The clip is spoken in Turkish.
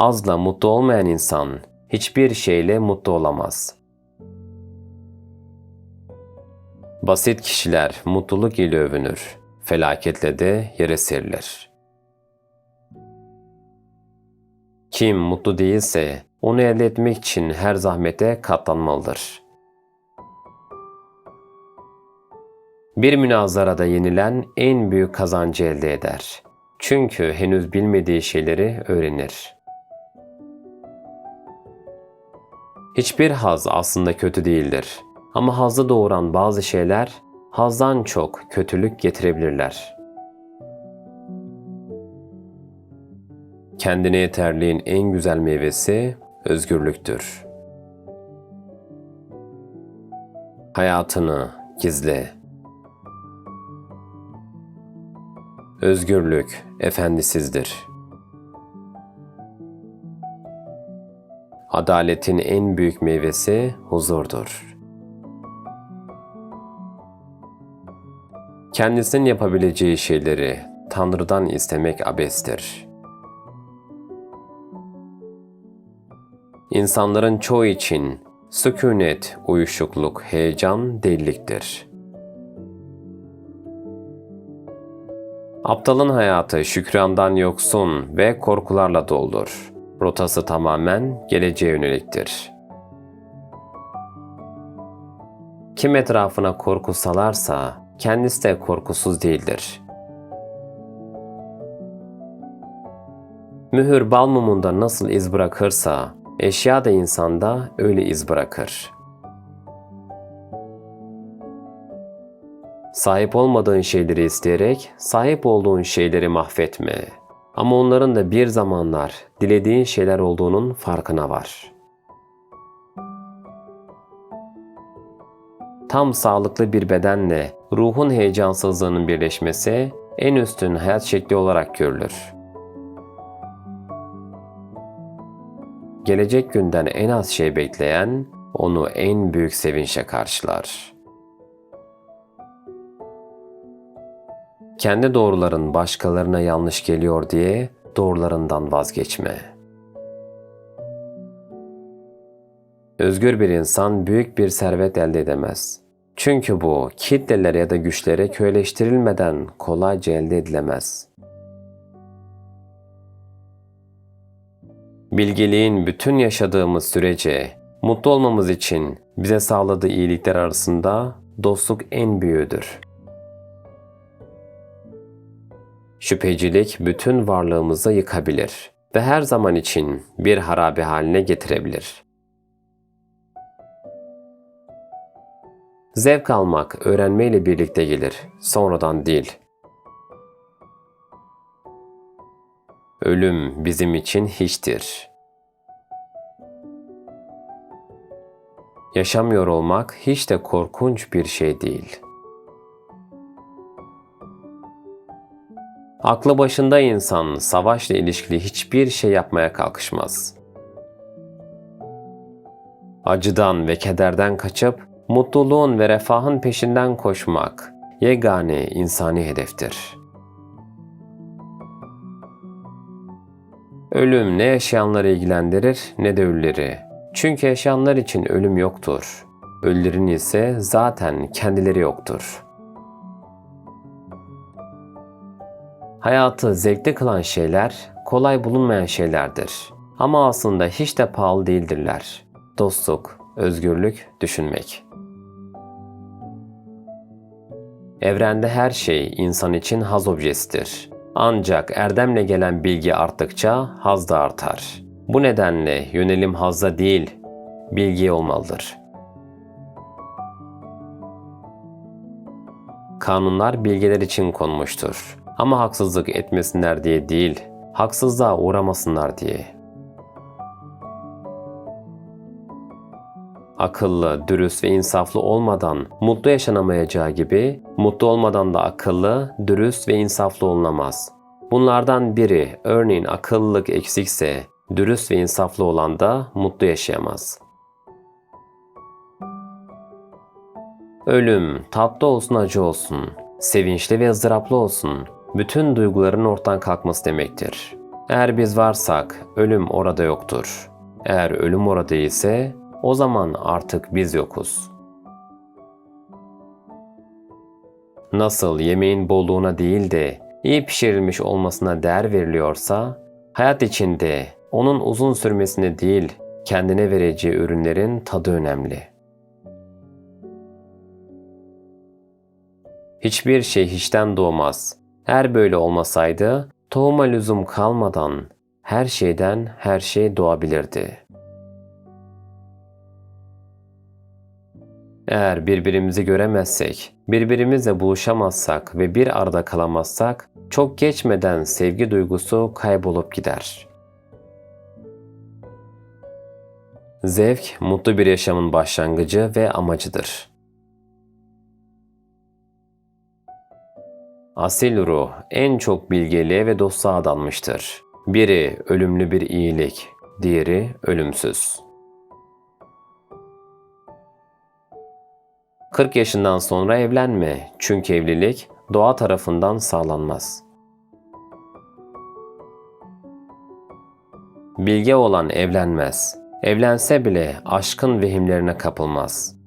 azla mutlu olmayan insan hiçbir şeyle mutlu olamaz. Basit kişiler mutluluk ile övünür, felaketle de yere serilir. Kim mutlu değilse onu elde etmek için her zahmete katlanmalıdır. Bir münazarada yenilen en büyük kazancı elde eder. Çünkü henüz bilmediği şeyleri öğrenir. Hiçbir haz aslında kötü değildir. Ama hazzı doğuran bazı şeyler hazdan çok kötülük getirebilirler. Kendine yeterliğin en güzel meyvesi özgürlüktür. Hayatını gizle. Özgürlük efendisizdir. Adaletin en büyük meyvesi huzurdur. Kendisinin yapabileceği şeyleri Tanrı'dan istemek abestir. İnsanların çoğu için sükunet, uyuşukluk, heyecan deliliktir. Aptalın hayatı şükrandan yoksun ve korkularla doldur. Rotası tamamen geleceğe yöneliktir. Kim etrafına korku salarsa kendisi de korkusuz değildir. Mühür bal mumunda nasıl iz bırakırsa, eşya da insanda öyle iz bırakır. Sahip olmadığın şeyleri isteyerek sahip olduğun şeyleri mahvetme. Ama onların da bir zamanlar dilediğin şeyler olduğunun farkına var. Tam sağlıklı bir bedenle ruhun heyecansızlığının birleşmesi en üstün hayat şekli olarak görülür. Gelecek günden en az şey bekleyen onu en büyük sevinçle karşılar. Kendi doğruların başkalarına yanlış geliyor diye doğrularından vazgeçme. Özgür bir insan büyük bir servet elde edemez. Çünkü bu kitlelere ya da güçlere köyleştirilmeden kolayca elde edilemez. Bilgeliğin bütün yaşadığımız sürece mutlu olmamız için bize sağladığı iyilikler arasında dostluk en büyüğüdür. Şüphecilik bütün varlığımızı yıkabilir ve her zaman için bir harabe haline getirebilir. Zevk almak öğrenmeyle birlikte gelir, sonradan değil. Ölüm bizim için hiçtir. Yaşamıyor olmak hiç de korkunç bir şey değil. Aklı başında insan savaşla ilişkili hiçbir şey yapmaya kalkışmaz. Acıdan ve kederden kaçıp mutluluğun ve refahın peşinden koşmak yegane insani hedeftir. Ölüm ne yaşayanları ilgilendirir ne de ölüleri. Çünkü yaşayanlar için ölüm yoktur. Ölülerin ise zaten kendileri yoktur. Hayatı zevkli kılan şeyler kolay bulunmayan şeylerdir. Ama aslında hiç de pahalı değildirler. Dostluk, özgürlük, düşünmek. Evrende her şey insan için haz objesidir. Ancak erdemle gelen bilgi arttıkça haz da artar. Bu nedenle yönelim hazda değil, bilgi olmalıdır. Kanunlar bilgeler için konmuştur. Ama haksızlık etmesinler diye değil, haksızlığa uğramasınlar diye. Akıllı, dürüst ve insaflı olmadan mutlu yaşanamayacağı gibi, mutlu olmadan da akıllı, dürüst ve insaflı olunamaz. Bunlardan biri, örneğin akıllılık eksikse, dürüst ve insaflı olan da mutlu yaşayamaz. Ölüm, tatlı olsun acı olsun, sevinçli ve ızdıraplı olsun, bütün duyguların ortadan kalkması demektir. Eğer biz varsak ölüm orada yoktur. Eğer ölüm orada ise o zaman artık biz yokuz. Nasıl yemeğin bolluğuna değil de iyi pişirilmiş olmasına değer veriliyorsa, hayat içinde onun uzun sürmesine değil, kendine vereceği ürünlerin tadı önemli. Hiçbir şey hiçten doğmaz. Eğer böyle olmasaydı, tohuma lüzum kalmadan her şeyden her şey doğabilirdi. Eğer birbirimizi göremezsek, birbirimizle buluşamazsak ve bir arada kalamazsak, çok geçmeden sevgi duygusu kaybolup gider. Zevk, mutlu bir yaşamın başlangıcı ve amacıdır. Asil ruh en çok bilgeliğe ve dostluğa adanmıştır. Biri ölümlü bir iyilik, diğeri ölümsüz. 40 yaşından sonra evlenme çünkü evlilik doğa tarafından sağlanmaz. Bilge olan evlenmez. Evlense bile aşkın vehimlerine kapılmaz.